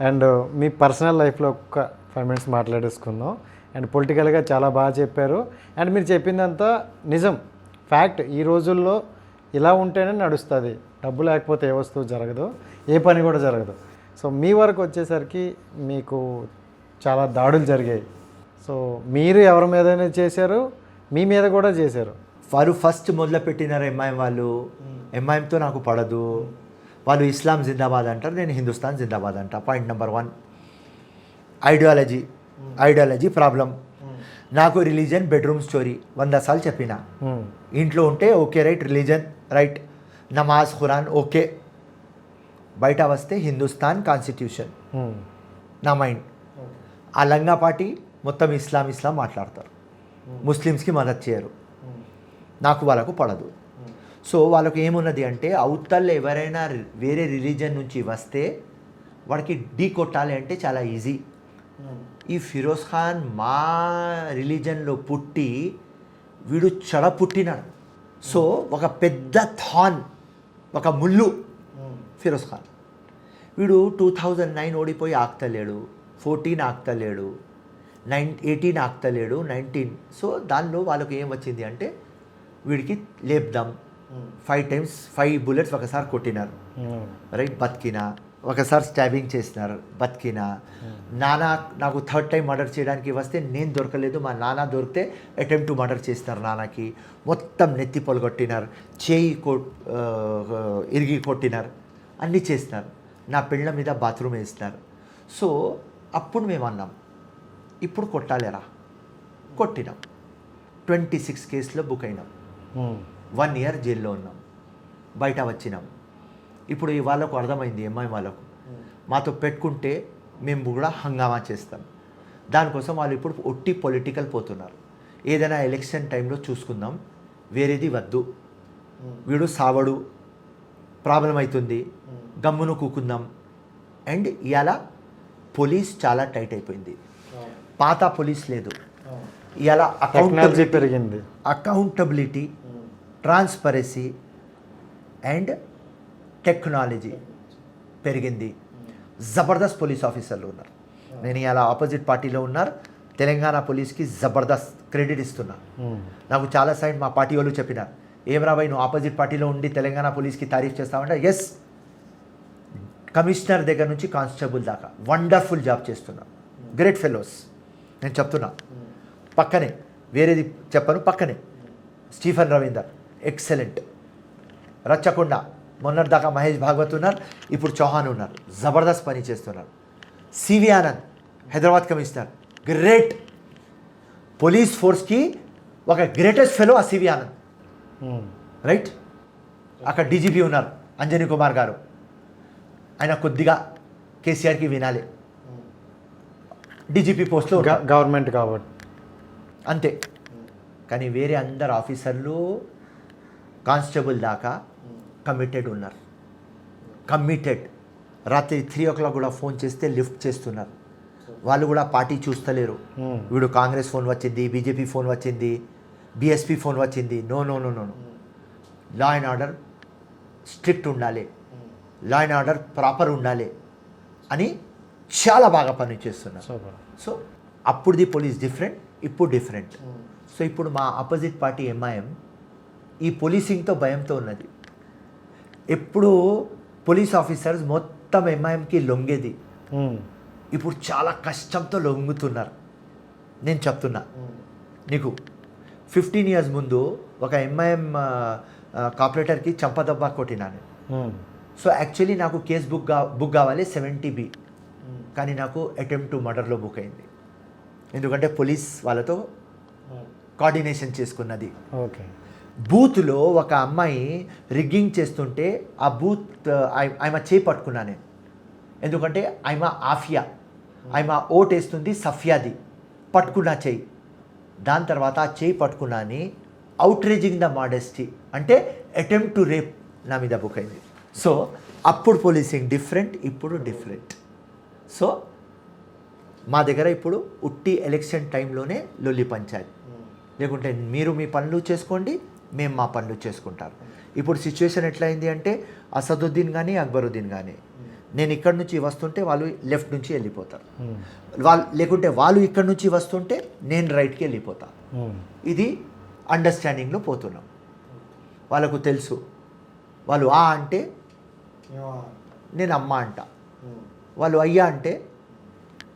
And me personal లైఫ్లో ఒక్క five minutes మాట్లాడేసుకుందాం. And పొలిటికల్గా చాలా బాగా చెప్పారు. అండ్ మీరు చెప్పిందంతా నిజం. ఫ్యాక్ట్ ఈ రోజుల్లో ఇలా ఉంటేనే నడుస్తుంది. డబ్బు లేకపోతే ఏ వస్తువు జరగదు. ఏ పని కూడా జరగదు. సో మీ వరకు వచ్చేసరికి మీకు చాలా దాడులు జరిగాయి. సో మీరు ఎవరి మీదైనా చేశారు? మీ మీద కూడా చేశారు. వారు ఫస్ట్ మొదలుపెట్టినారు ఎంఐఎం వాళ్ళు. ఎంఐఎంతో నాకు పడదు. వాళ్ళు ఇస్లాం జిందాబాద్ అంటారు నేను హిందుస్థాన్ జిందాబాద్ అంటా. Point number one ideology ideology problem నాకు రిలీజన్ బెడ్రూమ్ స్టోరీ వంద సార్లు చెప్పిన. ఇంట్లో ఉంటే ఓకే రైట్? Religion right? నమాజ్ ఖురాన్ ఓకే. బయట వస్తే హిందుస్థాన్ కాన్స్టిట్యూషన్ నా మైండ్. ఆ లంగా పార్టీ మొత్తం ఇస్లాం ఇస్లాం మాట్లాడతారు. ముస్లిమ్స్కి మద్దతు చేయరు. నాకు వాళ్ళకు పడదు. సో వాళ్ళకు ఏమున్నది అంటే అవతల ఎవరైనా వేరే రిలీజన్ నుంచి వస్తే వాడికి ఢీ కొట్టాలి అంటే చాలా ఈజీ. ఈ ఫిరోజ్ ఖాన్ మా రిలీజన్లో పుట్టి వీడు చెడ పుట్టినాడు. సో ఒక పెద్ద థాన్ ఒక ముళ్ళు ఫిరోజ్ ఖాన్. వీడు టూ థౌజండ్ నైన్ ఓడిపోయి ఆక్తలేడు ఫోర్టీన్ ఆక్తలేడు నైన్ ఎయిటీన్ ఆక్తలేడు నైన్టీన్. సో దానిలో వాళ్ళకి ఏం వచ్చింది అంటే వీడికి లేపుదాం ఫైవ్ టైమ్స్ ఫైవ్ బుల్లెట్స్ ఒకసారి కొట్టినారు. Hmm. రైట్ బతికినా. ఒకసారి స్టాబింగ్ చేసినారు. బతికినా. నాన్న నాకు థర్డ్ టైం మర్డర్ చేయడానికి వస్తే నేను దొరకలేదు. మా నాన్న దొరికితే అటెంప్ట్ టు మర్డర్ చేసినారు నాన్నకి. మొత్తం నెత్తి పొలగొట్టినారు. చేయి కొ ఇరిగి కొట్టినారు. అన్నీ చేసినారు. నా పిల్ల మీద బాత్రూమ్ వేసినారు. సో అప్పుడు మేము అన్నాం ఇప్పుడు కొట్టాలేరా? కొట్టినాం. ట్వంటీ సిక్స్ కేసులో బుక్ అయినాం. Hmm. వన్ ఇయర్ జైల్లో ఉన్నాం. బయట వచ్చినాం. ఇప్పుడు ఈ వాళ్ళకు అర్థమైంది ఎంఐ వాళ్ళకు. మాతో పెట్టుకుంటే మేము కూడా హంగామా చేస్తాం. దానికోసం వాళ్ళు ఇప్పుడు ఒట్టి పొలిటికల్ పోతున్నారు. ఏదైనా ఎలక్షన్ టైంలో చూసుకుందాం వేరేది వద్దు. వీడు సావడు ప్రాబ్లం అవుతుంది గమ్మును కూకుందాం. అండ్ ఇవాళ పోలీస్ చాలా టైట్ అయిపోయింది. పాత పోలీస్ లేదు. ఇవాళ అకౌంటబిలిటీ పెరిగింది. అకౌంటబిలిటీ ట్రాన్స్పరసీ అండ్ టెక్నాలజీ పెరిగింది. జబర్దస్త్ పోలీస్ ఆఫీసర్లు ఉన్నారు. నేను ఇలా ఆపోజిట్ పార్టీలో ఉన్నారు. తెలంగాణ పోలీస్కి జబర్దస్త్ క్రెడిట్ ఇస్తున్నా Hmm. నాకు చాలా సైడ్ మా పార్టీ వాళ్ళు చెప్పినారు ఏం రాబాయ్ నువ్వు ఆపోజిట్ పార్టీలో ఉండి తెలంగాణ పోలీస్కి తారీఫ్ చేస్తావంటే ఎస్ కమిషనర్ దగ్గర నుంచి కానిస్టేబుల్ దాకా వండర్ఫుల్ జాబ్ చేస్తున్నా. Great fellows. నేను చెప్తున్నా. పక్కనే వేరేది చెప్పను పక్కనే. స్టీఫెన్ రవీందర్. ఎక్సలెంట్. రచ్చకొండ మొన్నటిదాకా మహేష్ భాగవత్ ఉన్నారు ఇప్పుడు చౌహాన్ ఉన్నారు జబర్దస్త్ పని చేస్తున్నారు. CV Anand Hyderabad commissioner great. Police ఫోర్స్కి ఒక గ్రేటెస్ట్ ఫెలో ఆ సివి ఆనంద్. రైట్? అక్కడ డీజీపీ ఉన్నారు అంజనీ కుమార్ గారు. ఆయన కొద్దిగా కేసీఆర్కి వినాలి. డీజీపీ పోస్ట్లో గవర్నమెంట్ కాబట్టి. అంతే. కానీ వేరే అందరు ఆఫీసర్లు కానిస్టేబుల్ దాకా కమిటెడ్ ఉన్నారు. కమిటెడ్. రాత్రి త్రీ ఓ క్లాక్ కూడా ఫోన్ చేస్తే లిఫ్ట్ చేస్తున్నారు. వాళ్ళు కూడా పార్టీ చూస్తలేరు. Hmm. వీడు కాంగ్రెస్ ఫోన్ వచ్చింది బీజేపీ ఫోన్ వచ్చింది బీఎస్పీ ఫోన్ వచ్చింది. No no no no law and order strict ఉండాలి. లా అండ్ ఆర్డర్ ప్రాపర్ ఉండాలి అని చాలా బాగా పనిచేస్తున్నారు సో అప్పుడుది పోలీస్ డిఫరెంట్ ఇప్పుడు డిఫరెంట్. సో ఇప్పుడు మా అపోజిట్ పార్టీ ఎంఐఎం ఈ పోలీసింగ్తో భయంతో ఉన్నది. ఎప్పుడు పోలీస్ ఆఫీసర్స్ మొత్తం ఎంఐఎంకి లొంగేది. ఇప్పుడు చాలా కష్టంతో లొంగుతున్నారు. నేను చెప్తున్నా. నీకు ఫిఫ్టీన్ ఇయర్స్ ముందు ఒక ఎంఐఎం కార్పొరేటర్కి చంపదబ్బా కొట్టినాను. సో యాక్చువల్లీ నాకు కేస్ బుక్ కా బుక్ కావాలి సెవెంటీ బి. కానీ నాకు అటెంప్ట్ టు మర్డర్లో బుక్ అయింది. ఎందుకంటే పోలీస్ వాళ్ళతో కోఆర్డినేషన్ చేసుకున్నది. ఓకే. బూత్లో ఒక అమ్మాయి రిగ్గింగ్ చేస్తుంటే ఆ బూత్ ఆయ- ఆమె చేయి పట్టుకున్నా నేను. ఎందుకంటే ఆమె ఆఫియా. ఆమె ఓట్ వేస్తుంది సఫియాది. పట్టుకున్నా చేయి. దాని తర్వాత ఆ చేయి పట్టుకున్నాని అవుట్రేజింగ్ ద మాడెస్టీ అంటే అటెంప్ట్ టు రేప్ నా మీద బుక్ అయింది. సో అప్పుడు పోలీసింగ్ డిఫరెంట్ ఇప్పుడు డిఫరెంట్ సో మా దగ్గర ఇప్పుడు ఉట్టి ఎలక్షన్ టైంలోనే లొల్లి పంచాయతీ. లేకుంటే మీరు మీ పనులు చేసుకోండి మేము మా పనులు చేసుకుంటారు. ఇప్పుడు సిచ్యువేషన్ ఎట్లయింది అంటే అసదుద్దీన్ కానీ అక్బరుద్దీన్ కానీ నేను ఇక్కడ నుంచి వస్తుంటే వాళ్ళు లెఫ్ట్ నుంచి వెళ్ళిపోతారు. ఉమ్, వాళ్ళు లేకుంటే వాళ్ళు ఇక్కడ నుంచి వస్తుంటే నేను రైట్కి వెళ్ళిపోతా. ఉమ్, ఇది అండర్స్టాండింగ్లో పోతున్నాం. వాళ్ళకు తెలుసు. వాళ్ళు ఆ అంటే నేను అమ్మ అంట. వాళ్ళు అయ్యా అంటే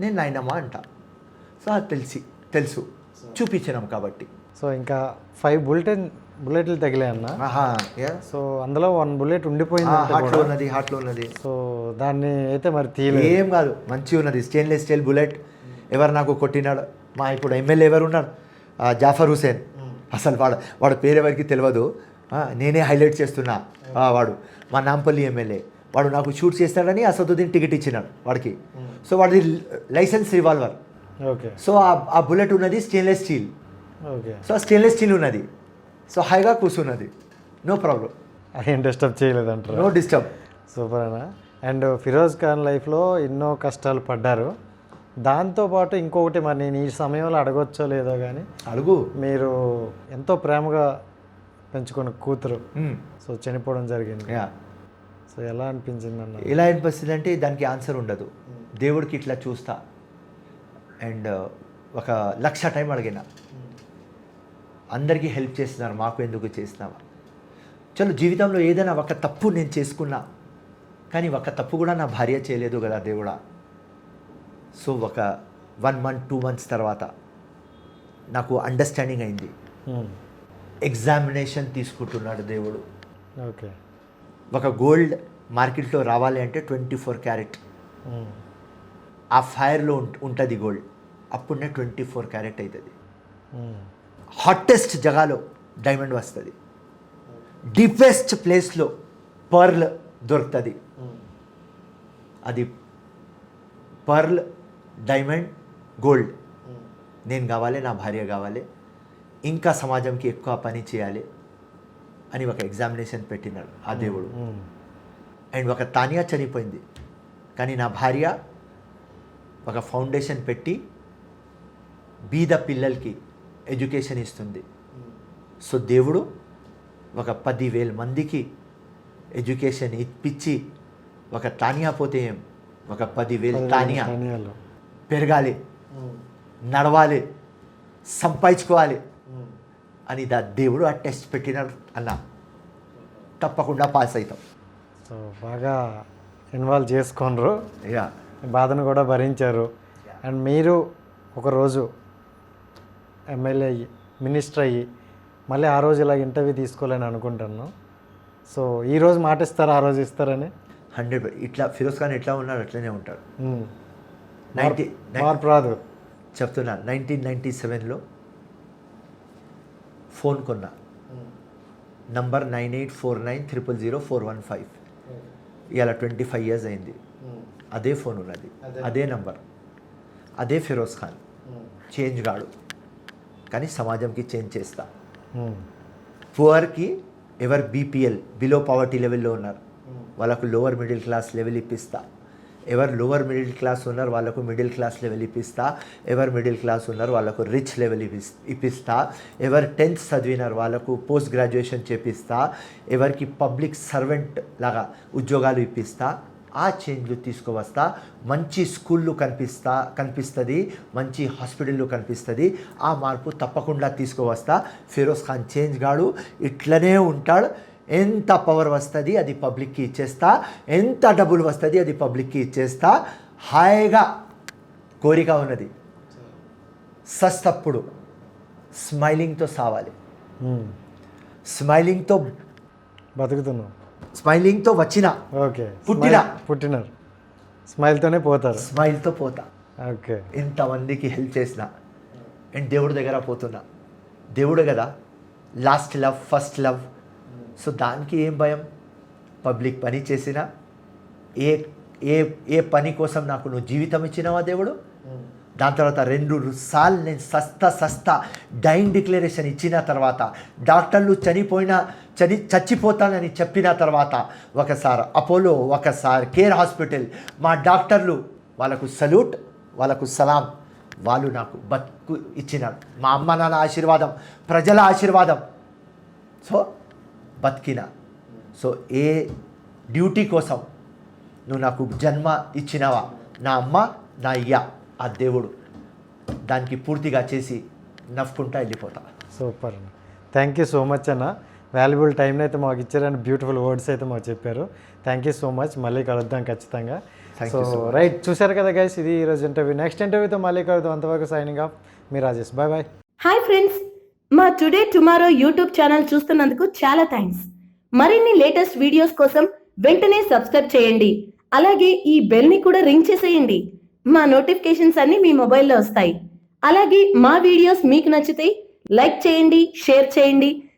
నేను నాయనమ్మ అంట. సో అది తెలిసి తెలుసు. చూపించినాం కాబట్టి. సో ఇంకా ఫైవ్ బుల్లెటిన్ బుల్లెట్లు తగిలాయి అన్న. ఆహా యా. సో అందులో వన్ బుల్లెట్ ఉండిపోయింది హార్ట్లో ఉన్నది హార్ట్లో ఉన్నది. సో దాన్ని అయితే మరి తీయలేదు. ఏం కాదు మంచిగా ఉన్నది. Stainless steel bullet. ఎవరు నాకు కొట్టినాడు? మా ఇప్పుడు ఎమ్మెల్యే ఎవరు ఉన్నాడు? జాఫర్ హుసేన్ అసలు వాడు వాడు పేరు ఎవరికి తెలియదు నేనే హైలైట్ చేస్తున్నా వాడు. మా నాంపల్లి ఎమ్మెల్యే. వాడు నాకు షూట్ చేస్తాడని అసదుద్దీన్ టికెట్ ఇచ్చినాడు వాడికి. సో వాడిది లైసెన్స్ రివాల్వర్. ఓకే. సో ఆ ఆ బుల్లెట్ ఉన్నది stainless steel. Okay. So stainless steel ఉన్నది. సో హైగా కూర్చున్నది. నో ప్రాబ్లం ఏం డిస్టర్బ్ చేయలేదంటారు. నో డిస్టర్బ్ సూపర్ అన్న. అండ్ ఫిరోజ్ ఖాన్ లైఫ్లో ఎన్నో కష్టాలు పడ్డారు. దాంతోపాటు ఇంకొకటి మరి నేను ఈ సమయంలో అడగొచ్చో లేదో కానీ అడుగు. మీరు ఎంతో ప్రేమగా పెంచుకున్న కూతురు. మ్మ్. సో చనిపోవడం జరిగింది. యా సో ఎలా అనిపించింది అన్న? ఎలా అనిపిస్తుంది అంటే దానికి ఆన్సర్ ఉండదు. దేవుడికి ఇట్లా చూస్తా. అండ్ ఒక లక్ష టైం అడిగిన. అందరికీ హెల్ప్ చేస్తున్నారు మాకు ఎందుకు చేసినావా చలో జీవితంలో ఏదైనా ఒక తప్పు నేను చేసుకున్నా కానీ ఒక తప్పు కూడా నా భార్య చేయలేదు కదా దేవుడా. సో ఒక వన్ మంత్ టూ మంత్స్ తర్వాత నాకు అండర్స్టాండింగ్ అయింది. ఎగ్జామినేషన్ తీసుకుంటున్నాడు దేవుడు. ఓకే ఒక గోల్డ్ మార్కెట్లో రావాలి అంటే ట్వంటీ ఫోర్ క్యారెట్. ఆ ఫైర్లో ఉంటుంది గోల్డ్ అప్పుడునే ట్వంటీ ఫోర్ క్యారెట్ అవుతుంది. హాటెస్ట్ జగాలో డైమండ్ వస్తుంది డీపెస్ట్ ప్లేస్లో పర్ల్ దొరుకుతుంది అది పర్ల్ డైమండ్ గోల్డ్ నేను కావాలి నా భార్య కావాలి ఇంకా సమాజంకి ఎక్కువ పని చేయాలి అని ఒక ఎగ్జామినేషన్ పెట్టినాడు ఆ దేవుడు అండ్ ఒక తానియా చనిపోయింది కానీ నా భార్య ఒక ఫౌండేషన్ పెట్టి బీద పిల్లలకి ఎడ్యుకేషన్ ఇస్తుంది. సో దేవుడు ఒక పదివేల మందికి ఎడ్యుకేషన్ ఇప్పించి ఒక తానియా పోతే ఏం? ఒక పదివేల తానియా. పెరగాలి నడవాలి సంపాదించుకోవాలి అని దా దేవుడు ఆ టెస్ట్ పెట్టినాడు అన్న. తప్పకుండా పాస్ అవుతాం. సో బాగా ఇన్వాల్వ్ చేసుకోనరు. యా. బాధను కూడా భరించారు. అండ్ మీరు ఒకరోజు ఎమ్మెల్యే అయ్యి మినిస్టర్ అయ్యి మళ్ళీ ఆ రోజు ఇలా ఇంటర్వ్యూ తీసుకోవాలని అనుకుంటున్నాను. సో ఈ రోజు మాట ఇస్తారా ఆ రోజు ఇస్తారని? హండ్రెడ్ ఇట్లా ఫిరోజ్ ఖాన్ ఎట్లా ఉన్నాడు అట్లనే ఉంటాడు. నైన్టీ మార్పు రాదు. చెప్తున్నా నైన్టీన్ నైంటీ సెవెన్లో ఫోన్ కొన్నా. Number nine eight four nine triple zero four one five ఇవాళ ట్వంటీ ఫైవ్ ఇయర్స్ అయింది అదే ఫోన్ ఉన్నది. అదే. నంబర్ అదే ఫిరోజ్ ఖాన్. చేంజ్ కాడు కానీ సమాజంకి చేంజ్ చేస్తా. పువర్కి ఎవరు బీపీఎల్ బిలో పవర్టీ లెవెల్లో ఉన్నారు. వాళ్ళకు లోవర్ మిడిల్ క్లాస్ లెవెల్ ఇప్పిస్తా. ఎవరు లోవర్ మిడిల్ క్లాస్ ఉన్నారు వాళ్ళకు మిడిల్ క్లాస్ లెవెల్ ఇప్పిస్తా. ఎవరు మిడిల్ క్లాస్ ఉన్నారు వాళ్ళకు రిచ్ లెవెల్ ఇప్పిస్- ఇప్పిస్తా. ఎవరు టెన్త్ చదివినారు వాళ్ళకు పోస్ట్ గ్రాడ్యుయేషన్ చేపిస్తా. ఎవరికి పబ్లిక్ సర్వెంట్ లాగా ఉద్యోగాలు ఇప్పిస్తా. ఆ చేంజ్లు తీసుకువస్తా. మంచి స్కూళ్ళు కనిపిస్తా కనిపిస్తుంది. మంచి హాస్పిటళ్ళు కనిపిస్తుంది. ఆ మార్పు తప్పకుండా తీసుకువస్తా. ఫిరోజ్ ఖాన్ చేంజ్ గాడు. ఇట్లనే ఉంటాడు. ఎంత పవర్ వస్తుంది అది పబ్లిక్కి ఇచ్చేస్తా. ఎంత డబ్బులు వస్తుంది అది పబ్లిక్కి ఇచ్చేస్తా. హాయిగా కోరిక ఉన్నది. సస్తప్పుడు స్మైలింగ్తో సావాలి. స్మైలింగ్తో బతుకుతున్నాం. స్మైలింగ్తో వచ్చిన ఓకే. పుట్టిన. స్మైల్- పుట్టినారు. స్మైల్తోనే పోతారు. స్మైల్తో పోతా. ఓకే. ఇంతమందికి హెల్ప్ చేసిన అండ్ దేవుడి దగ్గర పోతున్నా. దేవుడు కదా. Last love first love. So దానికి ఏం భయం? పబ్లిక్ పని చేసినా ఏ ఏ ఏ పని కోసం నాకు నువ్వు జీవితం ఇచ్చినావా దేవుడు? దాని తర్వాత రెండు సార్లు నేను సస్తా సస్తా డైన్ డిక్లరేషన్ ఇచ్చిన తర్వాత డాక్టర్లు చనిపోయిన చని చచ్చిపోతానని చెప్పిన తర్వాత ఒకసారి అపోలో ఒకసారి కేర్ హాస్పిటల్ మా డాక్టర్లు వాళ్ళకు సల్యూట్ వాళ్ళకు సలాం. వాళ్ళు నాకు బతుకు ఇచ్చినారు మా అమ్మ నాన్న ఆశీర్వాదం ప్రజల ఆశీర్వాదం. సో బతికిన. సో ఏ డ్యూటీ కోసం నువ్వు నాకు జన్మ ఇచ్చినవా? నా అమ్మ నా అయ్య ఆ దేవుడు. దానికి పూర్తిగా చేసి నవ్వుకుంటా వెళ్ళిపోతా. సూపర్ అన్న. థ్యాంక్ యూ సో మచ్ అన్న. వాల్యుబుల్ టైంని అయితే మాకు ఇచ్చారు అండ్ బ్యూటిఫుల్ వర్డ్స్ అయితే మాకు చెప్పారు. థ్యాంక్ యూ సో మచ్ మళ్ళీ కలుద్దాం ఖచ్చితంగా. సో. రైట్ చూశారు కదా గైస్ ఇది ఈరోజు ఇంటర్వ్యూ నెక్స్ట్ ఇంటర్వ్యూతో మళ్ళీ కలుద్దాం. అంతవరకు సైనింగ్ ఆఫ్ మీ Rajesh. Bye bye hi friends మా టుడే టుమారో యూట్యూబ్ ఛానల్ చూస్తున్నందుకు చాలా థ్యాంక్స్ మరిన్ని లేటెస్ట్ వీడియోస్ కోసం వెంటనే సబ్స్క్రైబ్ చేయండి. అలాగే ఈ బెల్ని కూడా రింగ్ చేసేయండి. మా నోటిఫికేషన్స్ అన్ని మీ మొబైల్లో వస్తాయి. అలాగే మా వీడియోస్ మీకు నచ్చితే లైక్ చేయండి షేర్ చేయండి.